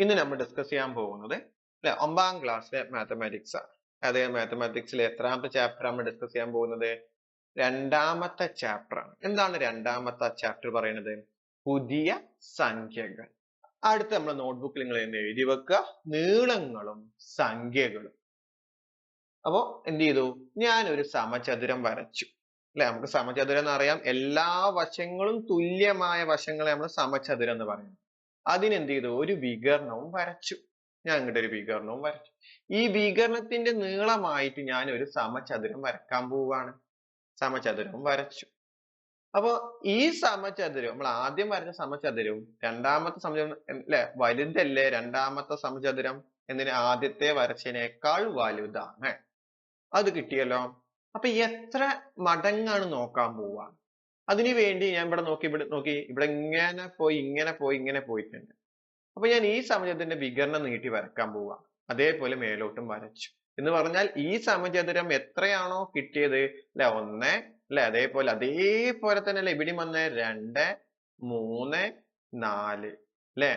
ഇന്ന് നമ്മൾ ഡിസ്കസ് ചെയ്യാൻ പോകുന്നത് അല്ലെ ഒമ്പതാം ക്ലാസ്സിലെ മാത്തമാറ്റിക്സ് ആണ്. അതേ മാത്തമാറ്റിക്സിലെ എത്രാമത്തെ ചാപ്റ്റർ നമ്മൾ ഡിസ്കസ് ചെയ്യാൻ പോകുന്നത്? രണ്ടാമത്തെ ചാപ്റ്റർ ആണ്. എന്താണ് രണ്ടാമത്തെ ചാപ്റ്റർ പറയുന്നത്? പുതിയ സംഖ്യകൾ. അടുത്ത് നമ്മൾ നോട്ട്ബുക്കിൽ നിങ്ങൾ എന്ത് എഴുതി വെക്കുക. നീളങ്ങളും സംഖ്യകളും. അപ്പോ എന്ത് ചെയ്തു? ഞാൻ ഒരു സമചതുരം വരച്ചു. അല്ലെ നമുക്ക് സമചതുരം എന്ന് അറിയാം. എല്ലാ വശങ്ങളും തുല്യമായ വശങ്ങളെ നമ്മൾ സമചതുരം എന്ന് പറയുന്നു. അതിനെന്ത് ചെയ്തു ഒരു വികരണവും വരച്ചു. ഞാൻ ഇങ്ങോട്ട് ഒരു വികരണവും വരച്ചു. ഈ വികരണത്തിന്റെ നീളമായിട്ട് ഞാൻ ഒരു സമചതുരം വരക്കാൻ പോവുകയാണ് സമചതുരവും വരച്ചു. അപ്പോ ഈ സമചതുരം നമ്മൾ ആദ്യം വരച്ച സമചതുരവും രണ്ടാമത്തെ സമചതുരം അല്ലെ വലുതല്ലേ രണ്ടാമത്തെ സമചതുരം എന്നതിന് ആദ്യത്തെ വരച്ചതിനേക്കാൾ വലുതാണ്. അത് കിട്ടിയല്ലോ. അപ്പൊ എത്ര മടങ്ങാണ് നോക്കാൻ പോവാ അതിനു വേണ്ടി ഞാൻ ഇവിടെ നോക്കി ഇവിടെ നോക്കി ഇവിടെ ഇങ്ങനെ പോയി ഇങ്ങനെ പോയി ഇങ്ങനെ പോയിട്ടുണ്ട് അപ്പൊ ഞാൻ ഈ സമചതുരത്തിന്റെ വികരണം നീട്ടി വരക്കാൻ പോവാ. അതേപോലെ മേലോട്ടും വരച്ചു. എന്ന് പറഞ്ഞാൽ ഈ സമചതുരം എത്രയാണോ കിട്ടിയത്? അല്ലെ ഒന്ന് അല്ലെ അതേപോലെ അതേപോലെ തന്നെ അല്ലെ ഇവിടെ വന്ന്? രണ്ട് മൂന്ന് നാല്. അല്ലെ?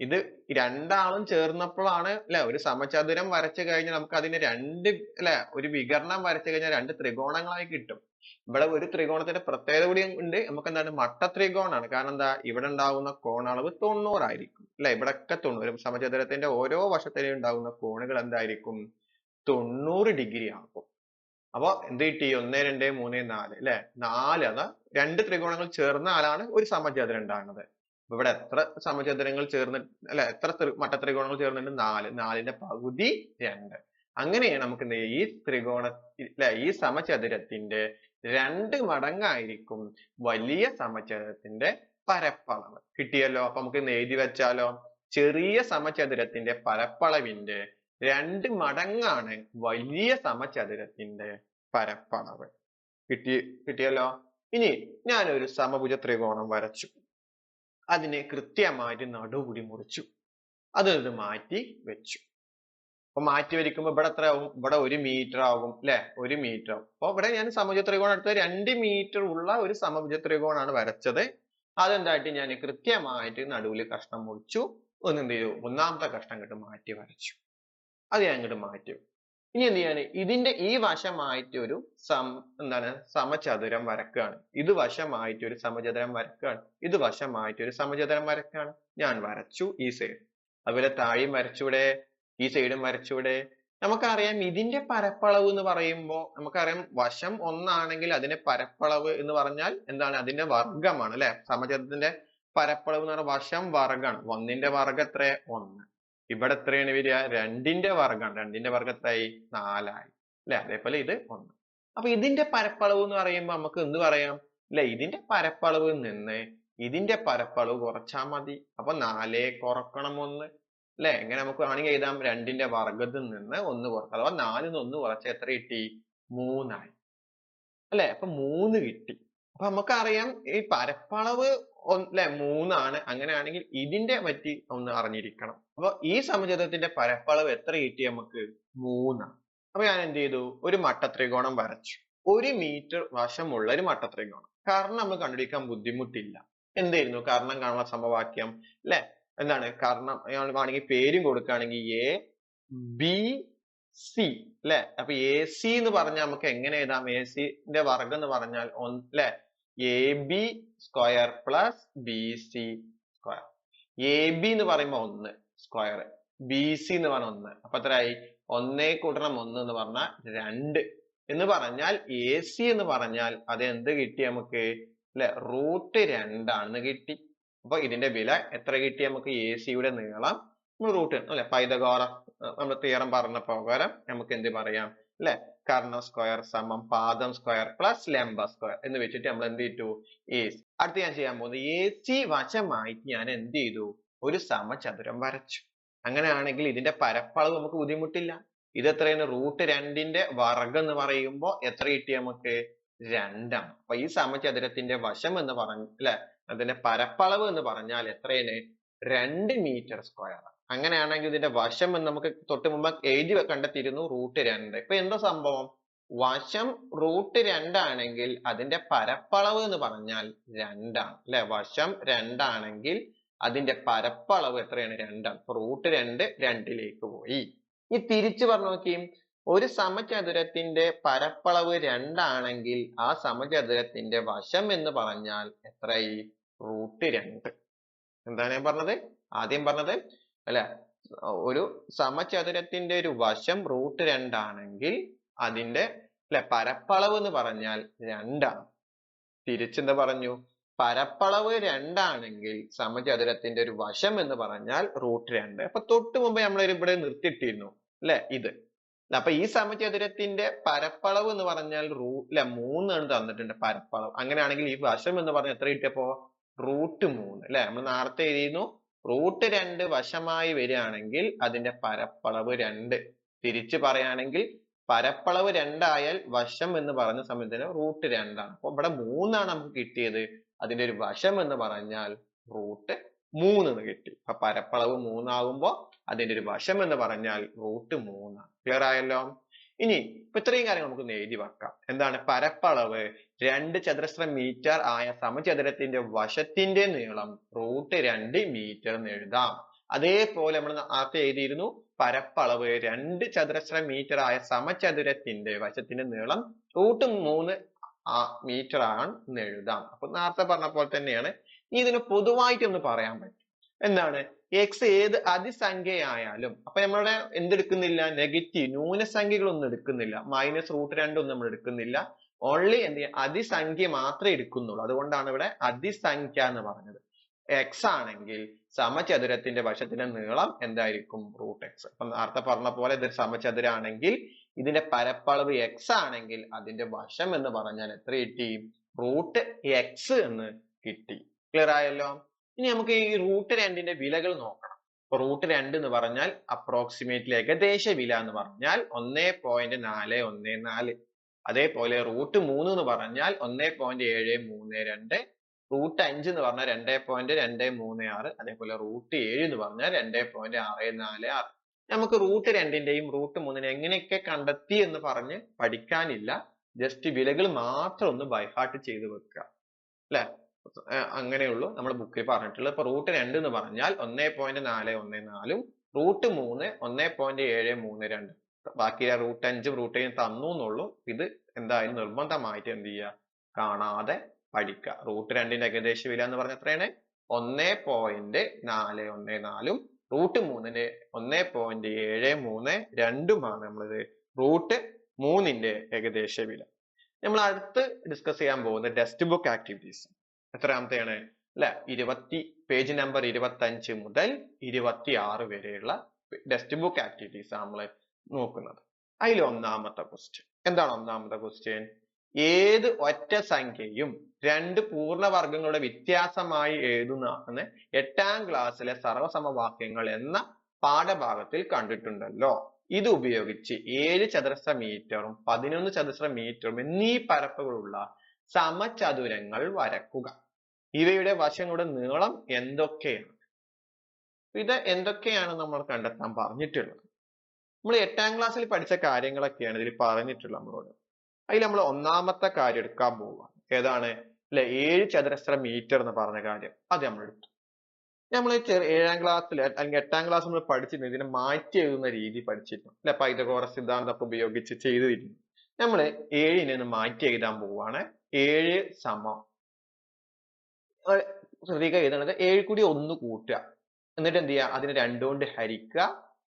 ഇത് രണ്ടാളും ചേർന്നപ്പോഴാണ് അല്ലെ ഒരു സമചതുരം വരച്ചു കഴിഞ്ഞാൽ നമുക്ക് അതിന് രണ്ട് അല്ലെ ഒരു വികരണം വരച്ചു കഴിഞ്ഞാൽ രണ്ട് ത്രികോണങ്ങളായി കിട്ടും. ഇവിടെ ഒരു ത്രികോണത്തിന്റെ പ്രത്യേകത കൂടി ഉണ്ട്. നമുക്ക് എന്താണ് മട്ട ത്രികോണാണ് കാരണം എന്താ? ഇവിടെ ഉണ്ടാകുന്ന കോണളവ് തൊണ്ണൂറായിരിക്കും. അല്ലെ? ഇവിടെയൊക്കെ തൊണ്ണൂറ്. സമചതുരത്തിന്റെ ഓരോ വശത്തിലും ഉണ്ടാകുന്ന കോണുകൾ എന്തായിരിക്കും? തൊണ്ണൂറ് ഡിഗ്രി ആകും. അപ്പൊ എന്ത് കിട്ടി? ഒന്ന് രണ്ട് മൂന്ന് നാല്. അല്ലെ? നാല് അതാ രണ്ട് ത്രികോണങ്ങൾ ചേർന്നാലാണ് ഒരു സമചതുരം ഉണ്ടാകുന്നത്. ഇവിടെ എത്ര സമചതുരങ്ങൾ ചേർന്ന് അല്ലെ? എത്ര മട്ട മട്ടത്രികോണങ്ങൾ ചേർന്നിട്ടുണ്ട്? നാല്. നാലിന്റെ പകുതി രണ്ട്. അങ്ങനെയാണ് നമുക്ക് ഈ ത്രികോണ ഈ സമചതുരത്തിന്റെ രണ്ട് മടങ്ങായിരിക്കും വലിയ സമചതുരത്തിന്റെ പരപ്പളവ്. കിട്ടിയല്ലോ? അപ്പൊ നമുക്ക് എഴുതി വെച്ചാലോ? ചെറിയ സമചതുരത്തിന്റെ പരപ്പളവിന്റെ രണ്ട് മടങ്ങാണ് വലിയ സമചതുരത്തിന്റെ പരപ്പളവ്. കിട്ടി കിട്ടിയല്ലോ? ഇനി ഞാനൊരു സമഭുജ ത്രികോണം വരച്ചു. അതിനെ കൃത്യമായിട്ട് നടുപുടി മുറിച്ചു. അതൊന്ന് മാറ്റി വെച്ചു. അപ്പൊ മാറ്റി വരയ്ക്കുമ്പോൾ ഇവിടെ എത്ര ആവും? ഇവിടെ ഒരു മീറ്റർ ആകും അല്ലെ ഒരു മീറ്റർ ആവും അപ്പൊ ഇവിടെ ഞാൻ സമഭുജ ത്രികോണം എടുത്തത് രണ്ട് മീറ്റർ ഉള്ള ഒരു സമഭുജ ത്രികോണാണ് വരച്ചത്. അതെന്തായിട്ട് ഞാൻ കൃത്യമായിട്ട് നടുവിൽ കഷ്ണം മുറിച്ചു. ഒന്ന് എന്ത് ചെയ്തു? ഒന്നാമത്തെ കഷ്ണം ഇങ്ങോട്ട് മാറ്റി വരച്ചു. അത് ഞാൻ ഇങ്ങോട്ട് മാറ്റി ഇനി എന്ത് ചെയ്യാണ് ഇതിന്റെ ഈ വശമായിട്ട് ഒരു സം എന്താണ്? സമചതുരം വരക്കുകയാണ് ഇത് വശമായിട്ട് ഒരു സമചതുരം വരക്കുകയാണ് ഇത് വശമായിട്ട് ഒരു സമചതുരം വരക്കുകയാണ് ഞാൻ വരച്ചു ഈ സൈഡ് അതുപോലെ താഴെയും വരച്ചൂടെ ഈ സൈഡും വരച്ചൂടെ. നമുക്കറിയാം ഇതിന്റെ പരപ്പളവ് എന്ന് പറയുമ്പോൾ നമുക്കറിയാം വശം ഒന്നാണെങ്കിൽ അതിന്റെ പരപ്പളവ് എന്ന് പറഞ്ഞാൽ എന്താണ്? അതിന്റെ വർഗമാണ് അല്ലെ? സമചതുരത്തിന്റെ പരപ്പളവ് എന്ന് പറഞ്ഞാൽ വശം വർഗമാണ് ഒന്നിന്റെ വർഗം എത്ര ഒന്ന്. ഇവിടെ എത്രയാണ് വരിക? രണ്ടിന്റെ വർഗമാണ് രണ്ടിന്റെ വർഗം എത്രയായി? നാലായി. അല്ലെ? അതേപോലെ ഇത് ഒന്ന്. അപ്പൊ ഇതിന്റെ പരപ്പളവ് എന്ന് പറയുമ്പോൾ നമുക്ക് എന്ത് പറയാം? അല്ലെ? ഇതിന്റെ പരപ്പളവ് നിന്ന് ഇതിന്റെ പരപ്പളവ് കുറച്ചാൽ മതി. അപ്പൊ നാലേ കുറക്കണം ഒന്ന്. അല്ലെ? ഇങ്ങനെ നമുക്ക് വേണമെങ്കിൽ എഴുതാം. രണ്ടിന്റെ വർഗത്തിൽ നിന്ന് ഒന്ന് കുറച്ച് അഥവാ നാലിൽ നിന്ന് ഒന്ന് കുറച്ച എത്ര കിട്ടി? മൂന്നായി. അല്ലെ? അപ്പൊ മൂന്ന് കിട്ടി. അപ്പൊ നമുക്കറിയാം ഈ പരപ്പളവ് അല്ലെ? മൂന്നാണ്. അങ്ങനെയാണെങ്കിൽ ഇതിന്റെ പറ്റി ഒന്ന് അറിഞ്ഞിരിക്കണം. അപ്പൊ ഈ സമചതുരത്തിന്റെ പരപ്പളവ് എത്ര കിട്ടി നമുക്ക്? മൂന്നാണ് അപ്പൊ ഞാൻ എന്ത് ചെയ്തു? ഒരു മട്ടത്രികോണം വരച്ചു. ഒരു മീറ്റർ വശമുള്ള ഒരു മട്ടത്രികോണം. കാരണം നമ്മൾ കണ്ടുപിടിക്കാൻ ബുദ്ധിമുട്ടില്ല. എന്തായിരുന്നു കാരണം കാണുന്ന സമവാക്യം അല്ലെ? എന്താണ്? കാരണം വേണമെങ്കിൽ പേരും കൊടുക്കുകയാണെങ്കിൽ എ ബി സി അല്ലെ അപ്പൊ എ സി എന്ന് പറഞ്ഞാൽ നമുക്ക് എങ്ങനെ എഴുതാം? എ സിന്റെ വർഗം എന്ന് പറഞ്ഞാൽ അല്ലെ A B square plus B C square A B എന്ന് പറയുമ്പോൾ ഒന്ന് സ്ക്വയർ ബി സി എന്ന് പറഞ്ഞ ഒന്ന്. അപ്പൊ എത്രയായി? ഒന്നേ കൂട്ടണം ഒന്ന് എന്ന് പറഞ്ഞാൽ രണ്ട്. എന്ന് പറഞ്ഞാൽ എ സി എന്ന് പറഞ്ഞാൽ അത് എന്ത് കിട്ടി നമുക്ക്? അല്ലെ റൂട്ട് രണ്ടാണെന്ന് കിട്ടി. അപ്പൊ ഇതിന്റെ വില എത്ര കിട്ടി നമുക്ക് എ സിയുടെ നീളം? റൂട്ട് അല്ലെ? പൈതഗോറ നമ്മൾ തിയറം പറഞ്ഞ പ്രകാരം നമുക്ക് എന്ത് പറയാം? അല്ലെ? കർണ സ്ക്വയർ സമം പാദം സ്ക്വയർ പ്ലസ് ലംബ സ്ക്വയർ എന്ന് വെച്ചിട്ട് നമ്മൾ എന്ത് ചെയ്തു? എ സി അടുത്ത് ഞാൻ ചെയ്യാൻ പോകുന്നത് എ സി വശമായിട്ട് ഞാൻ എന്ത് ചെയ്തു? ഒരു സമചതുരം വരച്ചു. അങ്ങനെയാണെങ്കിൽ ഇതിന്റെ പരപ്പളവ് നമുക്ക് ബുദ്ധിമുട്ടില്ല. ഇത് എത്രയാണ്? റൂട്ട് രണ്ടിന്റെ വർഗം എന്ന് പറയുമ്പോൾ എത്ര കിട്ടി നമുക്ക്? രണ്ടാണ് അപ്പൊ ഈ സമചതുരത്തിന്റെ വശം എന്ന് പറഞ്ഞ അല്ലെ? അതിന്റെ പരപ്പളവ് എന്ന് പറഞ്ഞാൽ എത്രയാണ് രണ്ട് മീറ്റർ സ്ക്വയർ അങ്ങനെയാണെങ്കിൽ ഇതിന്റെ വശം എന്ന് നമുക്ക് തൊട്ട് മുമ്പ് എഴുതി കണ്ടെത്തിയിരുന്നു റൂട്ട് രണ്ട്. ഇപ്പൊ എന്താ സംഭവം? വശം റൂട്ട് രണ്ടാണെങ്കിൽ അതിന്റെ പരപ്പളവ് എന്ന് പറഞ്ഞാൽ രണ്ടാണ്. അല്ലെ? വശം രണ്ടാണെങ്കിൽ അതിന്റെ പരപ്പളവ് എത്രയാണ്? രണ്ടാണ്. റൂട്ട് രണ്ട് രണ്ടിലേക്ക് പോയി. ഈ തിരിച്ചു പറഞ്ഞു നോക്കിയും. ഒരു സമചതുരത്തിന്റെ പരപ്പളവ് രണ്ടാണെങ്കിൽ ആ സമചതുരത്തിന്റെ വശം എന്ന് പറഞ്ഞാൽ എത്രയായി? റൂട്ട് രണ്ട്. എന്താണ് ഞാൻ പറഞ്ഞത്? ആദ്യം പറഞ്ഞത് അല്ല ഒരു സമചതുരത്തിന്റെ ഒരു വശം റൂട്ട് രണ്ടാണെങ്കിൽ അതിന്റെ അല്ലെ പരപ്പളവ് എന്ന് പറഞ്ഞാൽ രണ്ടാണ്. തിരിച്ചെന്താ പറഞ്ഞു? പരപ്പളവ് രണ്ടാണെങ്കിൽ സമചതുരത്തിന്റെ ഒരു വശം എന്ന് പറഞ്ഞാൽ റൂട്ട് രണ്ട്. അപ്പൊ തൊട്ട് മുമ്പ് നമ്മൾ ഇവിടെ നിർത്തിയിട്ടിരുന്നു അല്ലെ? ഇത്. അപ്പൊ ഈ സമചതുരത്തിന്റെ പരപ്പളവ് എന്ന് പറഞ്ഞാൽ റൂ അല്ലെ മൂന്നാണ് തന്നിട്ടുണ്ട് പരപ്പളവ്. അങ്ങനെയാണെങ്കിൽ ഈ വശം എന്ന് പറഞ്ഞാൽ എത്ര കിട്ടിയപ്പോ? റൂട്ട് മൂന്ന് അല്ലെ നമ്മൾ നേരത്തെ എഴുതിയിരുന്നു റൂട്ട് രണ്ട് വശമായി വരികയാണെങ്കിൽ അതിന്റെ പരപ്പളവ് രണ്ട്. തിരിച്ചു പറയുകയാണെങ്കിൽ പരപ്പളവ് രണ്ടായാൽ വശം എന്ന് പറഞ്ഞ സമയത്തിന് റൂട്ട് രണ്ടാണ്. അപ്പൊ ഇവിടെ മൂന്നാണ് നമുക്ക് കിട്ടിയത്. അതിന്റെ ഒരു വശം എന്ന് പറഞ്ഞാൽ റൂട്ട് മൂന്ന് എന്ന് കിട്ടി. അപ്പൊ പരപ്പളവ് മൂന്നാകുമ്പോ അതിന്റെ ഒരു വശം എന്ന് പറഞ്ഞാൽ റൂട്ട് മൂന്നാണ്. ക്ലിയർ ആയല്ലോ? ഇനി ഇപ്പൊ ഇത്രയും കാര്യങ്ങൾ നമുക്ക് എഴുതി വെക്കാം. എന്താണ് പരപ്പളവ്? രണ്ട് ചതുരശ്ര മീറ്റർ ആയ സമചതുരത്തിന്റെ വശത്തിന്റെ നീളം റൂട്ട് രണ്ട് മീറ്റർ എന്ന് എഴുതാം. അതേപോലെ നമ്മൾ നേരത്തെ എഴുതിയിരുന്നു. പരപ്പളവ് രണ്ട് ചതുരശ്ര മീറ്റർ ആയ സമചതുരത്തിന്റെ വശത്തിന്റെ നീളം റൂട്ട് മൂന്ന് മീറ്റർ ആണ് എന്ന് എഴുതാം. അപ്പൊ നേരത്തെ പറഞ്ഞ പോലെ തന്നെയാണ് ഇതിന് പൊതുവായിട്ട് ഒന്ന് പറയാൻ പറ്റും. എന്താണ്? എക്സ് ഏത് അതിസംഖ്യയായാലും അപ്പൊ നമ്മളുടെ എന്തെടുക്കുന്നില്ല? നെഗറ്റീവ് ന്യൂനസംഖ്യകളൊന്നും എടുക്കുന്നില്ല. മൈനസ് റൂട്ട് രണ്ടൊന്നും നമ്മൾ എടുക്കുന്നില്ല. ഓൺലി എന്ത് ചെയ്യാം? അതിസംഖ്യ മാത്രമേ എടുക്കുന്നുള്ളൂ. അതുകൊണ്ടാണ് ഇവിടെ അതിസംഖ്യ എന്ന് പറഞ്ഞത്. എക്സ് ആണെങ്കിൽ സമചതുരത്തിന്റെ വശത്തിന്റെ നീളം എന്തായിരിക്കും? റൂട്ട് എക്സ് അപ്പൊ നേരത്തെ പറഞ്ഞ പോലെ ഇതൊരു സമചതുരാണെങ്കിൽ ഇതിന്റെ പരപ്പളവ് എക്സ് ആണെങ്കിൽ അതിന്റെ വശം എന്ന് പറഞ്ഞാൽ എത്ര കിട്ടി? റൂട്ട് എക്സ് എന്ന് കിട്ടി. ക്ലിയർ ആയല്ലോ? ഇനി നമുക്ക് ഈ റൂട്ട് രണ്ടിന്റെ വിലകൾ നോക്കണം. അപ്പൊ റൂട്ട് രണ്ട് എന്ന് പറഞ്ഞാൽ അപ്രോക്സിമേറ്റ്ലി ഏകദേശ വില എന്ന് പറഞ്ഞാൽ ഒന്നേ പോയിന്റ് നാല് ഒന്ന് നാല്. അതേപോലെ റൂട്ട് മൂന്ന് എന്ന് പറഞ്ഞാൽ ഒന്നേ പോയിന്റ് ഏഴ് മൂന്ന് രണ്ട്. റൂട്ട് അഞ്ച് എന്ന് പറഞ്ഞാൽ രണ്ടേ പോയിന്റ് രണ്ട് മൂന്ന് ആറ്. അതേപോലെ റൂട്ട് ഏഴ് എന്ന് പറഞ്ഞാൽ രണ്ടേ പോയിന്റ് ആറ് നാല് ആറ്. നമുക്ക് റൂട്ട് രണ്ടിന്റെയും റൂട്ട് മൂന്നിനെ എങ്ങനെയൊക്കെ കണ്ടെത്തി എന്ന് പറഞ്ഞ് പഠിക്കാനില്ല. ജസ്റ്റ് വിലകൾ മാത്രം ഒന്ന് ബൈഹാർട്ട് ചെയ്ത് വെക്കുക. അല്ലെ? അങ്ങനെയുള്ളൂ. നമ്മൾ ബുക്കിൽ പറഞ്ഞിട്ടുള്ളത്. ഇപ്പൊ റൂട്ട് രണ്ട് എന്ന് പറഞ്ഞാൽ ഒന്നേ പോയിന്റ് നാല് ഒന്ന് നാലും റൂട്ട് മൂന്ന് ഒന്നേ പോയിന്റ് ഏഴ് മൂന്ന് രണ്ട്. ബാക്കി റൂട്ട് അഞ്ചും റൂട്ട് ഏഴും തന്നു എന്നുള്ളൂ. ഇത് എന്തായാലും നിർബന്ധമായിട്ട് എന്ത് ചെയ്യുക? കാണാതെ പഠിക്കുക. റൂട്ട് രണ്ടിന്റെ ഏകദേശ വില എന്ന് പറഞ്ഞ എത്രയാണ്? ഒന്നേ പോയിന്റ് നാല് ഒന്ന് നാലും റൂട്ട് മൂന്നിന്റെ ഒന്നേ പോയിന്റ് ഏഴ് മൂന്ന് രണ്ടുമാണ് നമ്മളിത്. റൂട്ട് മൂന്നിന്റെ ഏകദേശ വില. നമ്മൾ അടുത്ത് ഡിസ്കസ് ചെയ്യാൻ പോകുന്നത് ടെക്സ്റ്റ് ബുക്ക് ആക്ടിവിറ്റീസ് എത്രാമത്തെയാണ്? അല്ലെ? ഇരുപത്തി പേജ് നമ്പർ ഇരുപത്തി അഞ്ച് മുതൽ ഇരുപത്തി ആറ് വരെയുള്ള ടെക്സ്റ്റ് ബുക്ക് ആക്ടിവിറ്റീസ് നമ്മൾ നോക്കുന്നത്. അതിൽ ഒന്നാമത്തെ ക്വസ്റ്റ്യൻ എന്താണ് ഒന്നാമത്തെ ക്വസ്റ്റ്യൻ ഏത് ഒറ്റ സംഖ്യയും രണ്ട് പൂർണവർഗങ്ങളുടെ വ്യത്യാസമായി എഴുതുന്ന എട്ടാം ക്ലാസ്സിലെ സർവസമവാക്യങ്ങൾ എന്ന പാഠഭാഗത്തിൽ കണ്ടിട്ടുണ്ടല്ലോ. ഇത് ഉപയോഗിച്ച് ഏഴ് ചതുരശ്ര മീറ്ററും പതിനൊന്ന് ചതുരശ്ര മീറ്ററും എന്നീ പരപ്പുകളുള്ള സമചതുരങ്ങൾ വരക്കുക. ഇവയുടെ വശങ്ങളുടെ നീളം എന്തൊക്കെയാണ്? ഇത് എന്തൊക്കെയാണ് നമ്മൾ കണ്ടെത്താൻ പറഞ്ഞിട്ടുള്ളത്? നമ്മൾ എട്ടാം ക്ലാസ്സിൽ പഠിച്ച കാര്യങ്ങളൊക്കെയാണ് ഇതിൽ പറഞ്ഞിട്ടുള്ളത് നമ്മളോട്. അതിൽ നമ്മൾ ഒന്നാമത്തെ കാര്യം എടുക്കാൻ പോവുക ഏതാണ്? അല്ലെ ഏഴ് ചതുരശ്ര മീറ്റർ എന്ന് പറഞ്ഞ കാര്യം. അത് നമ്മൾ എടുത്തു. നമ്മൾ ഏഴാം ക്ലാസ്സിൽ അല്ലെങ്കിൽ എട്ടാം ക്ലാസ് നമ്മൾ പഠിച്ചിരുന്നു ഇതിനെ മാറ്റി എഴുതുന്ന രീതി പഠിച്ചിരുന്നു. അല്ലെ പൈതകോറ സിദ്ധാന്തം ഉപയോഗിച്ച് ചെയ്തിരുന്നു. നമ്മൾ ഏഴിനെ ഒന്ന് മാറ്റി എഴുതാൻ പോവുകയാണ് ഏഴ് സമം ശ്രദ്ധിക്കുക എഴുതണത് ഏഴ് കൂടി ഒന്ന് കൂട്ടുക. എന്നിട്ട് എന്ത് ചെയ്യുക? അതിനെ രണ്ടുകൊണ്ട് ഹരിക്കുക.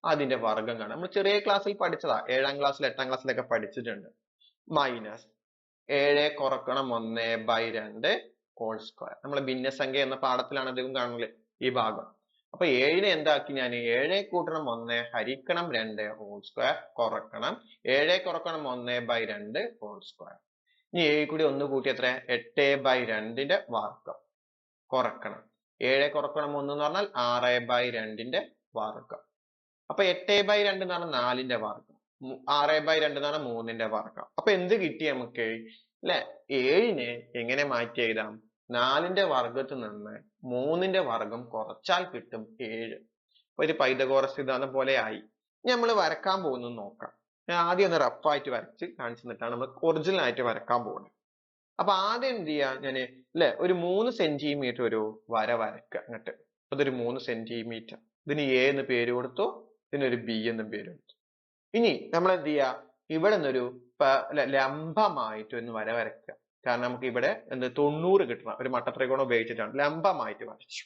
അതിന്റെ വർഗം കാണാം നമ്മൾ ചെറിയ ക്ലാസ്സിൽ പഠിച്ചതാ. ഏഴാം ക്ലാസ്സിൽ എട്ടാം ക്ലാസ്സിലൊക്കെ പഠിച്ചിട്ടുണ്ട്. മൈനസ് ഏഴ് കുറക്കണം ഒന്ന് ബൈ രണ്ട് ഹോൾ സ്ക്വയർ നമ്മൾ ഭിന്നസംഖ്യ എന്ന പാഠത്തിലാണ് അധികം കാണുന്നത് ഈ ഭാഗം. അപ്പൊ ഏഴിനെ എന്താക്കി ഞാൻ ഏഴ് കൂട്ടണം ഒന്ന് ഹരിക്കണം രണ്ട് ഹോൾ സ്ക്വയർ കുറക്കണം. ഏഴ് കുറക്കണം ഒന്ന് ബൈ രണ്ട് ഹോൾ സ്ക്വയർ ഇനി ഏഴ് കൂടി ഒന്ന് കൂട്ടി എത്ര? എട്ട് ബൈ രണ്ടിന്റെ വർഗം കുറക്കണം. ഏഴ് കുറക്കണം ഒന്ന് എന്ന് പറഞ്ഞാൽ ആറ് ബൈ രണ്ടിന്റെ വർഗം അപ്പൊ എട്ട് ബൈ രണ്ട് എന്ന് പറഞ്ഞാൽ നാലിന്റെ വർഗം ആറ് ബൈ രണ്ട് എന്ന് പറഞ്ഞാൽ മൂന്നിന്റെ വർഗം അപ്പൊ എന്ത് കിട്ടി നമുക്ക്? അല്ലെ? ഏഴിനെ എങ്ങനെ മാറ്റി എഴുതാം? നാലിന്റെ വർഗത്തിൽ നിന്ന് മൂന്നിന്റെ വർഗം കുറച്ചാൽ കിട്ടും ഏഴ്. ഒരു പൈതകോറ സിദ്ധാന്തം പോലെ ആയി. നമ്മൾ വരക്കാൻ പോകുന്നത് നോക്കാം. ഞാൻ ആദ്യം ഒന്ന് റഫ് ആയിട്ട് വരച്ച് കാണിച്ചു തന്നിട്ടാണ്. നമ്മൾ ഒറിജിനൽ ആയിട്ട് വരക്കാൻ പോകുന്നത്. അപ്പൊ ആദ്യം എന്ത് ചെയ്യാ ഞാൻ അല്ലെ ഒരു മൂന്ന് സെന്റിമീറ്റർ ഒരു വര വരക്കുക അങ്ങോട്ട്. അതൊരു മൂന്ന് സെന്റിമീറ്റർ ഇതിന് എ എന്ന് പേര് കൊടുത്തു ഇതിനൊരു ബി എന്ന് പേര് കൊടുത്തു. ഇനി നമ്മൾ എന്ത് ചെയ്യുക ഇവിടെ നിന്നൊരു ലംബമായിട്ട് ഒന്ന് വര വരക്കുക കാരണം നമുക്ക് ഇവിടെ എന്ത് തൊണ്ണൂറ് കിട്ടണം. ഒരു മട്ടത്രികോണം ഉപയോഗിച്ചിട്ടാണ്. ലംബമായിട്ട് വരച്ചു.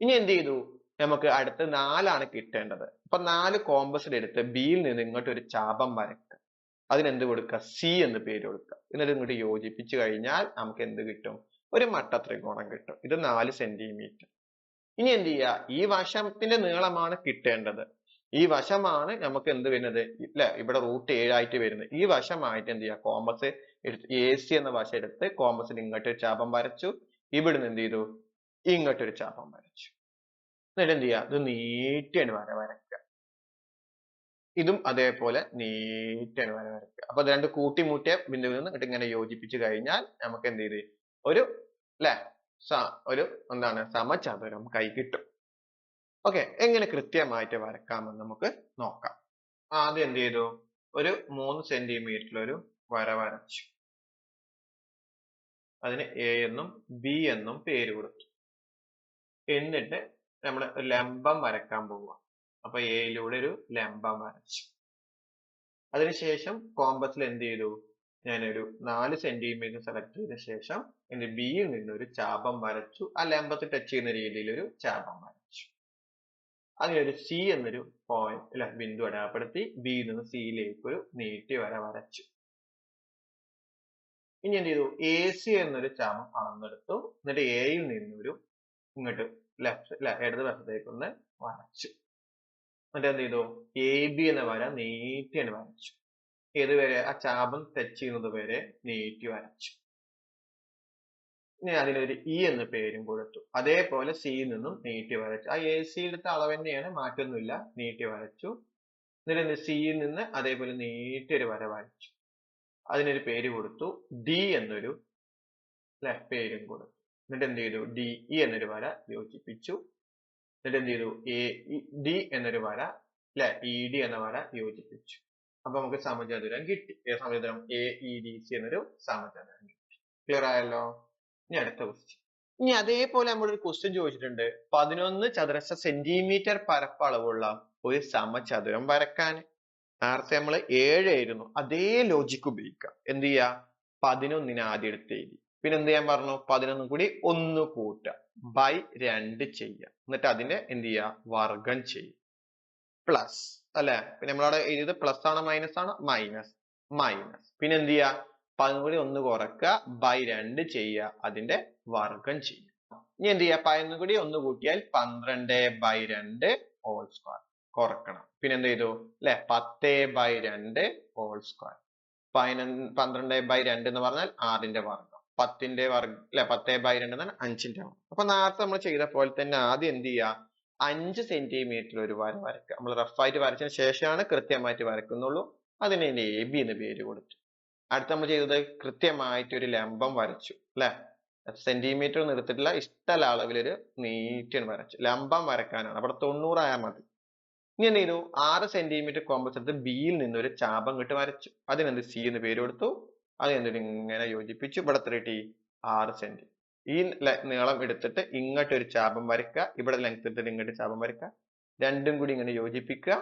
ഇനി എന്ത് ചെയ്തു? നമുക്ക് അടുത്ത് നാലാണ് കിട്ടേണ്ടത്. അപ്പൊ നാല് കോമ്പസിൽ എടുത്ത് ബിയിൽ നിന്ന് ഇങ്ങോട്ട് ഒരു ചാപം വരയ്ക്കുക അതിനെന്ത് കൊടുക്കുക സി എന്ന് പേര് കൊടുക്കുക എന്നിട്ട് ഇങ്ങോട്ട് യോജിപ്പിച്ചു കഴിഞ്ഞാൽ നമുക്ക് എന്ത് കിട്ടും? ഒരു മട്ട ത്രികോണം കിട്ടും. ഇത് നാല് സെന്റിമീറ്റർ ഇനി എന്ത് ചെയ്യുക ഈ വശത്തിന്റെ നീളമാണ് കിട്ടേണ്ടത്. ഈ വശമാണ് നമുക്ക് എന്ത് വരുന്നത്? ഇല്ല ഇവിടെ റൂട്ട് ഏഴായിട്ട് വരുന്നത്. ഈ വശമായിട്ട് എന്ത് ചെയ്യുക എടുത്ത് എ സി എന്ന വശം എടുത്ത് കോമ്പസിൽ ഇങ്ങോട്ട് ഒരു ചാപം വരച്ചു. ഇവിടുന്ന് എന്ത് ചെയ്തു? ഇങ്ങോട്ടൊരു ചാപം വരച്ചു. എന്നിട്ട് എന്ത് ചെയ്യുക ഇത് നീട്ടിയാണ് വര വരയ്ക്കുക ഇതും അതേപോലെ നീറ്റ് വര വരയ്ക്കുക. അപ്പൊ രണ്ട് കൂട്ടിമുട്ടിയ ബിന്ദുവിൽ നിന്ന് ഇങ്ങനെ യോജിപ്പിച്ചു കഴിഞ്ഞാൽ നമുക്ക് എന്ത് ചെയ്ത്? ഒരു അല്ലെ ഒരു എന്താണ്? സമചതുരം കൈ കിട്ടും. ഓക്കെ. എങ്ങനെ കൃത്യമായിട്ട് വരക്കാമെന്ന് നമുക്ക് നോക്കാം. ആദ്യം എന്ത് ചെയ്തു? ഒരു മൂന്ന് സെന്റിമീറ്ററിൽ ഒരു വര വരച്ചു. അതിന് എ എന്നും ബി എന്നും പേര് കൊടുത്തു. എന്നിട്ട് നമ്മൾ ലംബം വരക്കാൻ പോവുക. അപ്പൊ എയിലൂടെ ഒരു ലംബം വരച്ചു അതിനുശേഷം കോമ്പസിൽ എന്ത് ചെയ്തു? ഞാനൊരു നാല് സെന്റിമീറ്റർ സെലക്ട് ചെയ്ത ശേഷം എന്റെ ബിയിൽ നിന്ന് ഒരു ചാപം വരച്ചു. ആ ലംബത്തിൽ ടച്ച് ചെയ്യുന്ന രീതിയിൽ ഒരു ചാപം വരച്ചു. അതിനൊരു സി എന്നൊരു പോയിന്റ് അല്ല ബിന്ദു അടയാളപ്പെടുത്തി ബിയിൽ നിന്ന് സിയിലേക്ക് ഒരു നീട്ടി വര വരച്ചു. ഇനി എന്ത് ചെയ്തു? എ സി എന്നൊരു ചാപം അളന്നെടുത്തു. എന്നിട്ട് എയിൽ നിന്നൊരു ഇങ്ങോട്ട് ലെഫ്റ്റ് ഇടത് വശത്തേക്ക് ഒന്ന് വരച്ചു. എന്നിട്ട് എന്ത് ചെയ്തു? എ ബി എന്ന വര നീട്ടി അങ്ങ് വരച്ചു. ഏത് വരെ? ആ ചാപം ടച്ച് ചെയ്യുന്നത് വരെ നീട്ടി വരച്ചു. ഇനി അതിനൊരു ഇ എന്ന പേരും കൊടുത്തു അതേപോലെ സിയിൽ നിന്നും നീട്ടി വരച്ചു. ആ എ സിയിലത്തെ അളവ് തന്നെയാണ്. മാറ്റൊന്നുമില്ല. നീട്ടി വരച്ചു. എന്നിട്ട് സിയിൽ നിന്ന് അതേപോലെ നീട്ടി ഒരു വര വരച്ചു. അതിനൊരു പേര് കൊടുത്തു. ഡി എന്നൊരു പേരും കൊടുത്തു എന്നിട്ട് എന്ത് ചെയ്തു? ഡി ഇ എന്നൊരു വര യോജിപ്പിച്ചു. എന്നിട്ട് എന്ത് ചെയ്തു എ ഡി എന്നൊരു വര അല്ലെ ഇ ഡി എന്ന വര യോജിപ്പിച്ചു. അപ്പൊ നമുക്ക് സമചതുരം കിട്ടി. ഏത് സമചതുരം എ ഇ ഡി സി എന്നൊരു സമചതുരം കിട്ടി. ക്ലിയർ ആയല്ലോ? ഇനി അടുത്ത ക്വസ്റ്റ്യൻ ഇനി അതേപോലെ ഒരു ക്വസ്റ്റ്യൻ ചോദിച്ചിട്ടുണ്ട്. പതിനൊന്ന് ചതുരശ്ര സെന്റിമീറ്റർ പരപ്പളവുള്ള ഒരു സമചതുരം വരക്കാൻ നേരത്തെ നമ്മൾ ഏഴായിരുന്നു അതേ ലോജിക്ക് ഉപയോഗിക്കാം. എന്ത് ചെയ്യാ? പതിനൊന്നിന് ആദ്യം എടുത്ത് എഴുതി. പിന്നെ എന്ത് ചെയ്യാൻ പറഞ്ഞു? പതിനൊന്നും കൂടി ഒന്ന് കൂട്ടുക. ബൈ രണ്ട് ചെയ്യുക എന്നിട്ട് അതിനെ എന്ത് ചെയ്യുക? വർഗം ചെയ്യുക പ്ലസ് അല്ലെ? പിന്നെ നമ്മളവിടെ എഴുതിയത് പ്ലസ് ആണ് മൈനസ് ആണ്? മൈനസ് മൈനസ് പിന്നെ എന്ത് ചെയ്യുക? കൂടി ഒന്ന് കുറക്കുക. ബൈ രണ്ട് ചെയ്യുക. അതിന്റെ വർഗം ചെയ്യുക ഇനി എന്ത് ചെയ്യുക? പതിനൊന്ന് കൂടി ഒന്ന് കൂട്ടിയാൽ പന്ത്രണ്ട് ബൈ രണ്ട് ഹോൾ സ്ക്വയർ കുറക്കണം. പിന്നെ എന്ത് ചെയ്തു? അല്ലെ? പത്ത് ബൈ രണ്ട് ഹോൾ സ്ക്വയർ പതിനൊന്ന് പന്ത്രണ്ട് ബൈ രണ്ട് എന്ന് പറഞ്ഞാൽ ആറിന്റെ വർഗം പത്തിന്റെ വർഗ അല്ലെ പത്ത് ബൈ രണ്ട് എന്ന് പറഞ്ഞാൽ അഞ്ചിന്റെ വർഗം അപ്പൊ നേരത്തെ നമ്മൾ ചെയ്ത പോലെ തന്നെ ആദ്യം എന്ത് ചെയ്യുക? അഞ്ച് സെന്റിമീറ്റർ ഒരു വര വരക്കുക നമ്മൾ റഫായിട്ട് വരച്ചതിന് ശേഷമാണ് കൃത്യമായിട്ട് വരക്കുന്നുള്ളൂ അതിന് എ ബി എന്ന് പേര് കൊടുത്തു. അടുത്ത നമ്മൾ ചെയ്തത് കൃത്യമായിട്ട് ഒരു ലംബം വരച്ചു അല്ലെ? സെന്റിമീറ്റർ ഒന്നും എടുത്തിട്ടില്ല. ഇഷ്ടമുള്ള അളവിലൊരു നീറ്റാണ് വരച്ചു. ലംബം വരക്കാനാണ് അവിടെ തൊണ്ണൂറായാൽ മതി. ഇനി എന്ത് ചെയ്തു? ആറ് സെന്റിമീറ്റർ കോമ്പസ് എടുത്ത് ബിയിൽ നിന്ന് ഒരു ചാപം കിട്ട് വരച്ചു. അതിനെന്ത് സി എന്ന് പേര് കൊടുത്തു? അത് എന്നിട്ട് ഇങ്ങനെ യോജിപ്പിച്ചു ഇവിടെ എത്ര കിട്ടി? ആറ് സെന്റി ഈ നീളം എടുത്തിട്ട് ഇങ്ങോട്ട് ഒരു ചാപം വരയ്ക്കുക. ഇവിടെ ലെങ്ത് എടുത്തിട്ട് ഇങ്ങോട്ട് ചാപം വരയ്ക്കുക. രണ്ടും കൂടി ഇങ്ങനെ യോജിപ്പിക്കുക.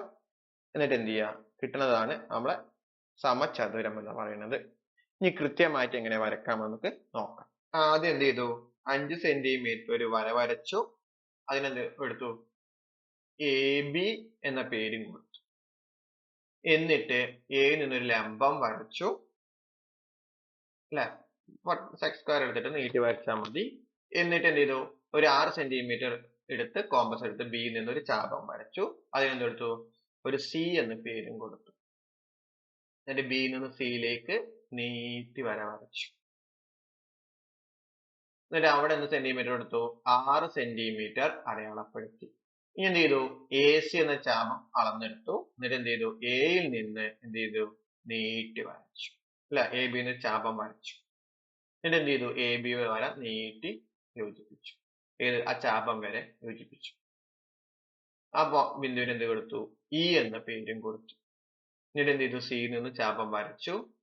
എന്നിട്ട് എന്ത് ചെയ്യുക? കിട്ടുന്നതാണ് നമ്മളെ സമചതുരം എന്ന് പറയുന്നത്. ഇനി കൃത്യമായിട്ട് എങ്ങനെ വരക്കാം നമുക്ക് നോക്കാം. ആദ്യം എന്ത് ചെയ്തു? അഞ്ച് സെന്റിമീറ്റർ ഒരു വര വരച്ചു. അതിനെന്ത് എടുത്തു? എ ബി എന്ന പേരും കൊടുത്തു. എന്നിട്ട് എയിൽ നിന്നൊരു ലംബം വരച്ചു. അല്ലെ? സെക്സ് സ്ക്വയർ എടുത്തിട്ട് നീട്ടി വരച്ചാൽ മതി. എന്നിട്ട് എന്ത് ചെയ്തു? ഒരു ആറ് സെന്റിമീറ്റർ എടുത്ത് കോമ്പസ് എടുത്ത് ബിയിൽ നിന്ന് ഒരു ചാപം വരച്ചു. അതിനെന്തെടുത്തു? ഒരു സി എന്ന് പേരും കൊടുത്തു. എന്നിട്ട് ബിയിൽ നിന്ന് സിയിലേക്ക് നീട്ടി വര വരച്ചു. എന്നിട്ട് അവിടെ എന്ത് സെന്റിമീറ്റർ എടുത്തു. ആറ് സെന്റിമീറ്റർ അടയാളപ്പെടുത്തി. ഇനി എന്ത് ചെയ്തു? എ സി എന്ന ചാപം അളന്നെടുത്തു. എന്നിട്ട് എന്ത് ചെയ്തു? എയിൽ നിന്ന് എന്ത് ചെയ്തു? നീട്ടി വരച്ചു. അല്ല? എ ബി എന്ന ചാപം വരച്ചു. എന്നിട്ട് എന്ത് ചെയ്തു? എ ബി വര നീട്ടി യോജിപ്പിച്ചു. ഏത്? ആ ചാപം വരെ യോജിപ്പിച്ചു. അപ്പോ ബിന്ദുവിന് എന്ത് കൊടുത്തു? ഇ എന്ന പേരും കൊടുത്തു. എന്നിട്ട് എന്ത് ചെയ്തു? സിയിൽ നിന്ന് ചാപം വരച്ചു.